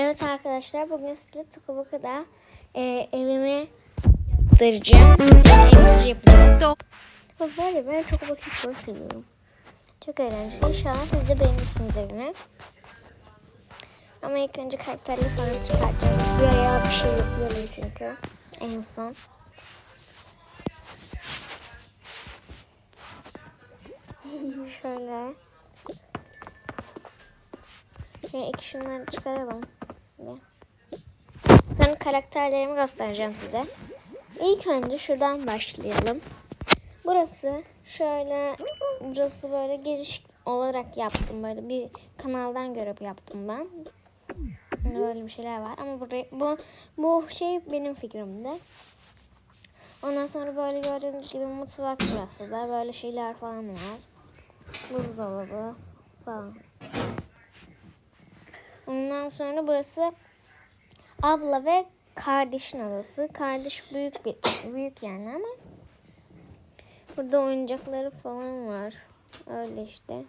Evet arkadaşlar bugün size Tokabaka'da e, evimi göstereceğim. Ev turu yapacağım. Böyle ben Tokabaka'yı çok seviyorum. Çok eğlenceli. İnşallah siz de beğenirsiniz evimi. Ama ilk önce karakterli falan çıkartacağım. Bir ayağa bir şey yapıyorum çünkü. En son. Şöyle. Şöyle iki çıkaralım. Sonra karakterlerimi göstereceğim size. İlk önce şuradan başlayalım. Burası şöyle burası böyle giriş olarak yaptım böyle bir kanaldan görüp yaptım ben. Böyle bir şeyler var ama buraya bu bu şey benim fikrimde. Ondan sonra böyle gördüğünüz gibi mutfak burası da böyle şeyler falan var. Buzdolabı falan. Ondan sonra burası abla ve kardeşin odası. Kardeş büyük bir büyük yani ama burada oyuncakları falan var. Öyle işte.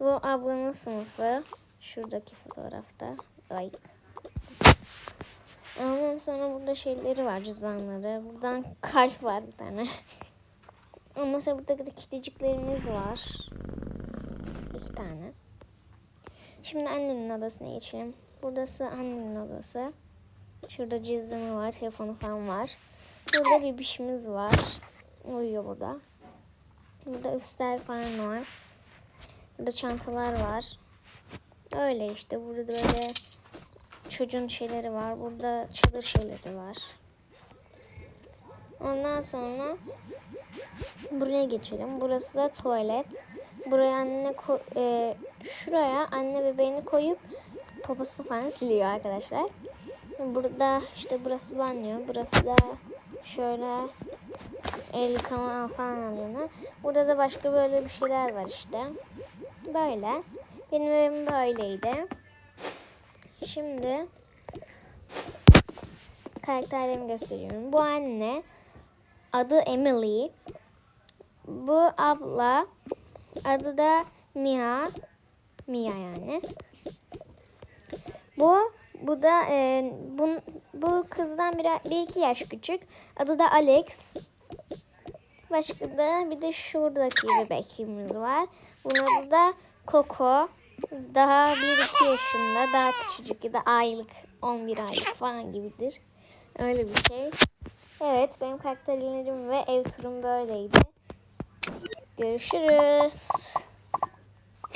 Bu ablanın sınıfı. Şuradaki fotoğrafta. Like. Ondan sonra burada şeyleri var cüzdanları. Buradan kalp var bir tane. Ondan sonra burada da kediciklerimiz var. İki tane. Şimdi annenin odasına geçelim. Burası annenin odası. Şurada cüzdanı var, telefonu falan var. Burada bir bişimiz var. Uyuyor burada. Burada üstler falan var. Burada çantalar var. Öyle işte. Burada böyle çocuğun şeyleri var. Burada çadır şeyleri var. Ondan sonra buraya geçelim. Burası da tuvalet. Buraya anne e, şuraya anne bebeğini koyup poposunu falan siliyor arkadaşlar. Burada işte burası banyo. Burası da şöyle el yıkama falan alanı. Burada da başka böyle bir şeyler var işte. Böyle. Benim evim böyleydi. Şimdi karakterlerimi gösteriyorum. Bu anne. Adı Emily. Bu abla. Adı da Mia. Mia yani. Bu bu da e, bu, bu kızdan bir, bir iki yaş küçük. Adı da Alex. Başka da bir de şuradaki bebeğimiz var. Bunun adı da Coco. Daha bir iki yaşında. Daha küçücük ya da aylık 11 aylık falan gibidir. Öyle bir şey. Evet benim karakterlerim ve ev turum böyleydi. Görüşürüz.